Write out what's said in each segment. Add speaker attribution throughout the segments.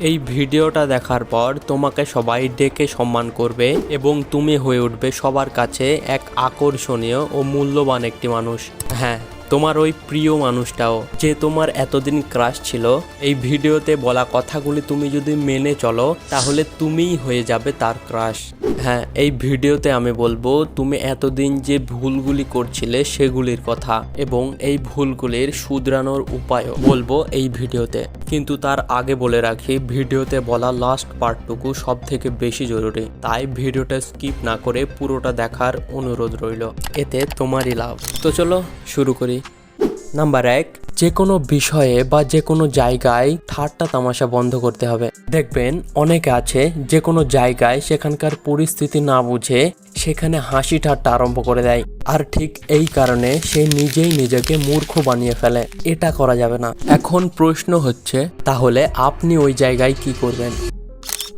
Speaker 1: এই ভিডিওটা দেখার পর তোমাকে সবাই ডেকে সম্মান করবে এবং তুমি হয়ে উঠবে সবার কাছে এক আকর্ষণীয় ও মূল্যবান একটি মানুষ। হ্যাঁ তোমার ওই প্রিয় মানুষটাও যে তোমার এতদিন ক্রাশ ছিল, এই ভিডিওতে বলা কথাগুলি তুমি যদি মেনে চলো, তাহলে তুমিই হয়ে যাবে তার ক্রাশ হ্যাঁ এই ভিডিওতে আমি বলব, তুমি এতদিন যে ভুলগুলি করছিলে সেগুলির কথা এবং এই ভুলগুলির শুধরানোর উপায়ও বলব এই ভিডিওতে। কিন্তু তার আগে বলে রাখি, ভিডিওতে বলা লাস্ট পার্টটুকু সব থেকে বেশি জরুরি। তাই ভিডিওটা স্কিপ না করে পুরোটা দেখার অনুরোধ রইল। এতে তোমারই লাভ। তো চলো, শুরু করি। নাম্বার এক যে কোনো বিষয়ে বা যে কোনো জায়গায় ঠাট্টা তামাশা বন্ধ করতে হবে। দেখবেন, অনেকে আছে যে কোনো জায়গায় সেখানকার পরিস্থিতি না বুঝে সেখানে হাসি ঠাট্টা আরম্ভ করে দেয়। আর ঠিক এই কারণে সে নিজেই নিজেকে মূর্খ বানিয়ে ফেলে। এটা করা যাবে না। এখন প্রশ্ন হচ্ছে, তাহলে আপনি ওই জায়গায় কি করবেন?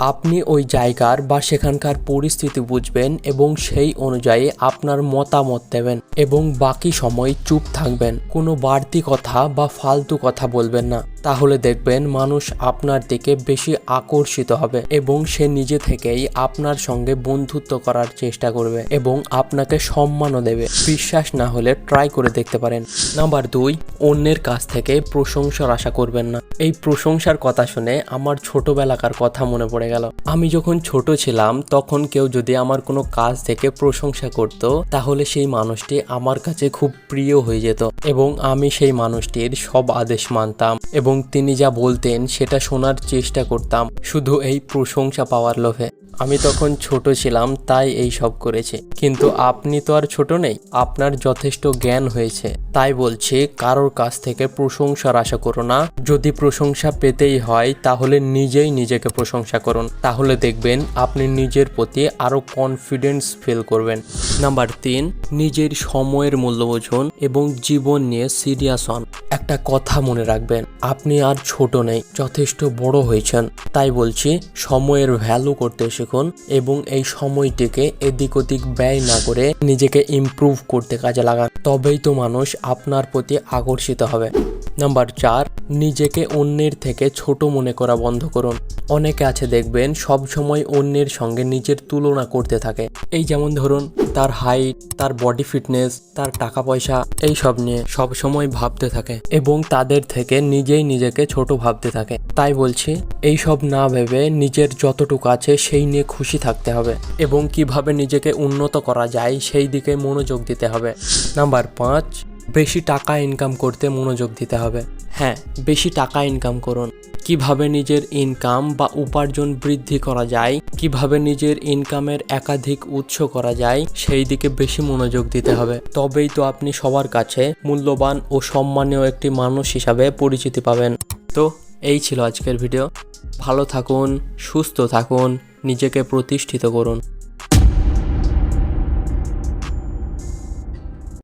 Speaker 1: আপনি ওই জায়গার বা সেখানকার পরিস্থিতি বুঝবেন এবং সেই অনুযায়ী আপনার মতামত দেবেন এবং বাকি সময় চুপ থাকবেন। কোনো বাড়তি কথা বা ফালতু কথা বলবেন না। তাহলে দেখবেন মানুষ আপনার দিকে বেশি আকর্ষিত হবে এবং সে নিজে থেকেই আপনার সঙ্গে বন্ধুত্ব করার চেষ্টা করবে এবং আপনাকে সম্মানও দেবে। বিশ্বাস না হলে ট্রাই করে দেখতে পারেন। নাম্বার দুই, অন্যের কাছ থেকে প্রশংসার আশা করবেন না। এই প্রশংসার কথা শুনে আমার ছোটবেলাকার কথা মনে পড়ে গেল। আমি যখন ছোট ছিলাম, তখন কেউ যদি আমার কোনো কাজ থেকে প্রশংসা করত, তাহলে সেই মানুষটি আমার কাছে খুব প্রিয় হয়ে যেত এবং আমি সেই মানুষটির সব আদেশ মানতাম এবং তিনি যা বলতেন সেটা শোনার চেষ্টা করতাম, শুধু এই প্রশংসা পাওয়ার লোভে। আমি তখন ছোট ছিলাম, তাই এই সব করেছি। কিন্তু আপনি তো আর ছোট নেই, আপনার যথেষ্ট জ্ঞান হয়েছে। তাই বলছি, কারোর কাছ থেকে প্রশংসার আশা করো না। যদি প্রশংসা পেতেই হয়, তাহলে নিজেই নিজেকে প্রশংসা করুন। তাহলে দেখবেন আপনি নিজের প্রতি আরও কনফিডেন্স ফিল করবেন। নাম্বার তিন, নিজের সময়ের মূল্য বুঝুন এবং জীবন নিয়ে সিরিয়াস হন। একটা কথা মনে রাখবেন আপনি আর ছোট নেই, যথেষ্ট বড় হয়েছেন। তাই বলছি, সময়ের ভ্যালু করতে শিখুন এবং এই সময়টিকে এদিক ওদিক ব্যয় না করে নিজেকে ইম্প্রুভ করতে কাজে লাগান। তবেই তো মানুষ আপনার প্রতি আকর্ষিত হবে। নাম্বার চার, নিজেকে অন্যের থেকে ছোট মনে করা বন্ধ করুন। অনেকে আছে দেখবেন, সব সময় অন্যের সঙ্গে নিজের তুলনা করতে থাকে। এই যেমন ধরুন, তার হাইট তার বডি ফিটনেস তার টাকা পয়সা এই সব নিয়ে সব সময় ভাবতে থাকে এবং তাদের থেকে নিজেই নিজেকে ছোট ভাবতে থাকে। তাই বলছি এই সব না ভেবে নিজের যতটুকু আছে সেই নিয়ে খুশি থাকতে হবে এবং কীভাবে নিজেকে উন্নত করা যায় সেই দিকে মনোযোগ দিতে হবে। নাম্বার পাঁচ বেশি টাকা ইনকাম করতে মনোযোগ দিতে হবে। হ্যাঁ বেশি টাকা ইনকাম করুন। কীভাবে নিজের ইনকাম বা উপার্জন বৃদ্ধি করা যায়, কীভাবে নিজের ইনকামের একাধিক উৎস করা যায়, সেই দিকে বেশি মনোযোগ দিতে হবে। তবেই তো আপনি সবার কাছে মূল্যবান ও সম্মানীয় একটি মানুষ হিসাবে পরিচিতি পাবেন। তো, এই ছিল আজকের ভিডিও ভালো থাকুন, সুস্থ থাকুন, নিজেকে প্রতিষ্ঠিত করুন।